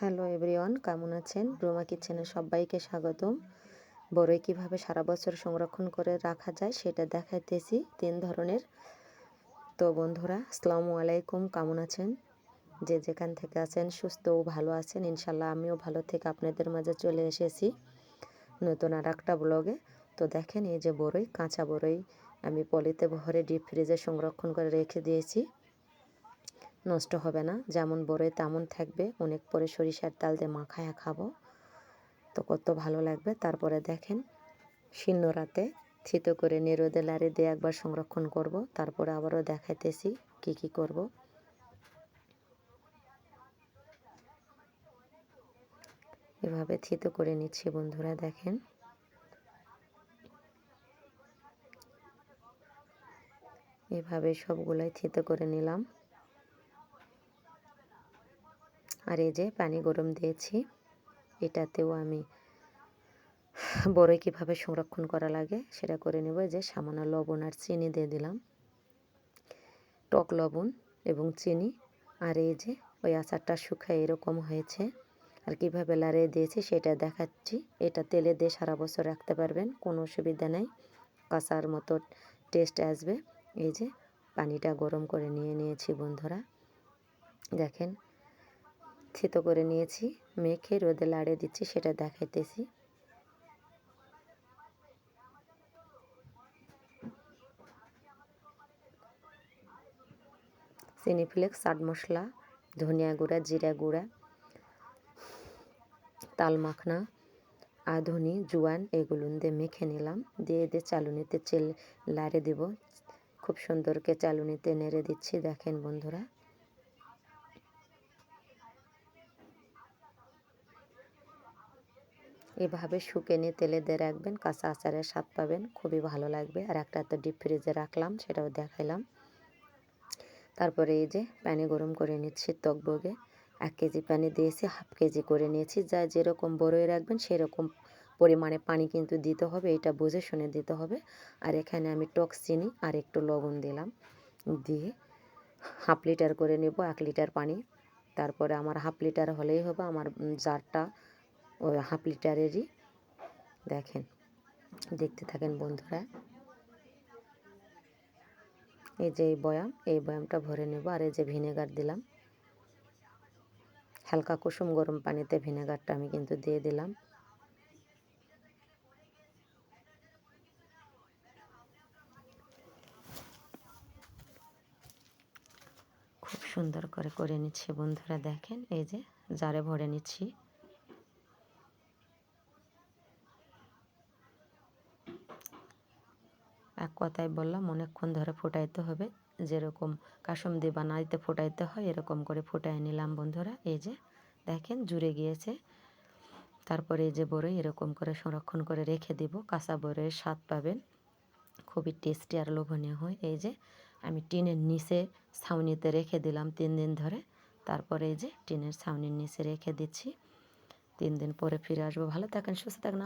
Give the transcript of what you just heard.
Hello everyone, কেমন আছেন? ব্রোমা কিচেনে সবাইকে স্বাগতম। বড়ই কীভাবে সারা বছর সংরক্ষণ করে রাখা যায় সেটা দেখাইতেছি তিন ধরনের। তো বন্ধুরা, আসসালামু আলাইকুম, কেমন আছেন? যে যেখান থেকে আছেন, সুস্থ ও ভালো আছেন ইনশাল্লাহ আমিও ভালো থেকে আপনাদের মাঝে চলে এসেছি নতুন আর একটা ব্লগে। তো দেখেন, এই যে বড়ই, কাঁচা বড়ই আমি পলিতে ভরে ডিপ ফ্রিজে সংরক্ষণ করে রেখে দিয়েছি। নষ্ট হবে না। যেমন বড়ই তেমন থাকবে। অনেক পরে সরিষার তাল দিয়ে মাখায়া খাব। তো কত ভালো লাগবে। তারপরে দেখেন শীর্ণ রাতে থিত করে নেরোদে লাড়ি দিয়ে একবার সংরক্ষণ করব। তারপরে আবারও দেখাইতেছি কি কি করব। এভাবে থিত করে নিচ্ছি বন্ধুরা, দেখেন। এভাবে সবগুলাই থিত করে নিলাম। আর এই যে পানি গরম দিয়েছি, এটাতেও আমি বড়ই কীভাবে সংরক্ষণ করা লাগে সেটা করে নেব। যে সামান্য লবণ আর চিনি দিয়ে দিলাম। টক লবণ এবং চিনি আর এই যে ওই আচারটা শুকায় এরকম হয়েছে। আর কীভাবে লাড়িয়ে দিয়েছি সেটা দেখাচ্ছি। এটা তেলে দিয়ে সারা বছর রাখতে পারবেন, কোনো অসুবিধা নেই। কাঁচার মতো টেস্ট আসবে। এই যে পানিটা গরম করে নিয়ে নিয়েছি বন্ধুরা। দেখেন থেতো করে নিয়েছি। মেখে রোদে লাড়ে দিচ্ছি, সেটা দেখাইতেছি। সিনিফ্লেক্স চাট মশলা, ধনিয়া গুঁড়া, জিরা গুঁড়া, তাল মাখনা আধুনি জোয়ান, এগুলো দিয়ে মেখে নিলাম। দিয়ে দিয়ে চালুনিতে চেল লাড়ে দেব। খুব সুন্দরকে চালুনিতে নেড়ে দিচ্ছি, দেখেন বন্ধুরা। এভাবে শুকে তেলে দিয়ে রাখবেন, কাঁচা আচারের স্বাদ পাবেন, খুবই ভালো লাগবে। আর একটা তো ডিপ ফ্রিজে রাখলাম, সেটাও দেখাইলাম। তারপরে এই যে পানি গরম করে নিচ্ছি তকবগে এক কেজি পানি দিয়েছি, হাফ কেজি করে নিয়েছি। যা যেরকম বড়ই রাখবেন, সেরকম পরিমাণে পানি কিন্তু দিতে হবে, এটা বুঝে শুনে দিতে হবে। আর এখানে আমি টক চিনি আর একটু লবণ দিলাম। দিয়ে হাফ লিটার করে নেব, এক লিটার পানি। তারপরে আমার হাফ লিটার হলেই হবে, আমার জারটা ওই হাফ লিটারেরই। দেখেন, দেখতে থাকেন বন্ধুরা। এই যে এই বয়াম, এই বয়ামটা ভরে নেব আর এই যে ভিনেগার দিলাম। হালকা কুসুম গরম পানিতে ভিনেগারটা আমি কিন্তু দিয়ে দিলাম। খুব সুন্দর করে করে নিচ্ছি বন্ধুরা, দেখেন। এই যে জারে ভরে নিচ্ছি। এক কথায় বললাম, অনেকক্ষণ ধরে ফোটাইতে হবে। যেরকম কাসম দিয়ে বানাইতে ফোটাইতে হয়, এরকম করে ফোটাই নিলাম বন্ধুরা। এই যে, দেখেন জুড়ে গিয়েছে। তারপরে এই যে বড়ই, এরকম করে সংরক্ষণ করে রেখে দিব। কাঁচা বড়ের স্বাদ পাবেন। খুবই টেস্টি আর লোভনীয় হয়। এই যে, আমি টিনের নিচে ছাউনিতে রেখে দিলাম তিন দিন ধরে। তারপরে এই যে, টিনের ছাউনির নিচে রেখে দিচ্ছি। তিন দিন পরে ফিরে আসব। ভালো থাকেন, সুস্থ থাকেন।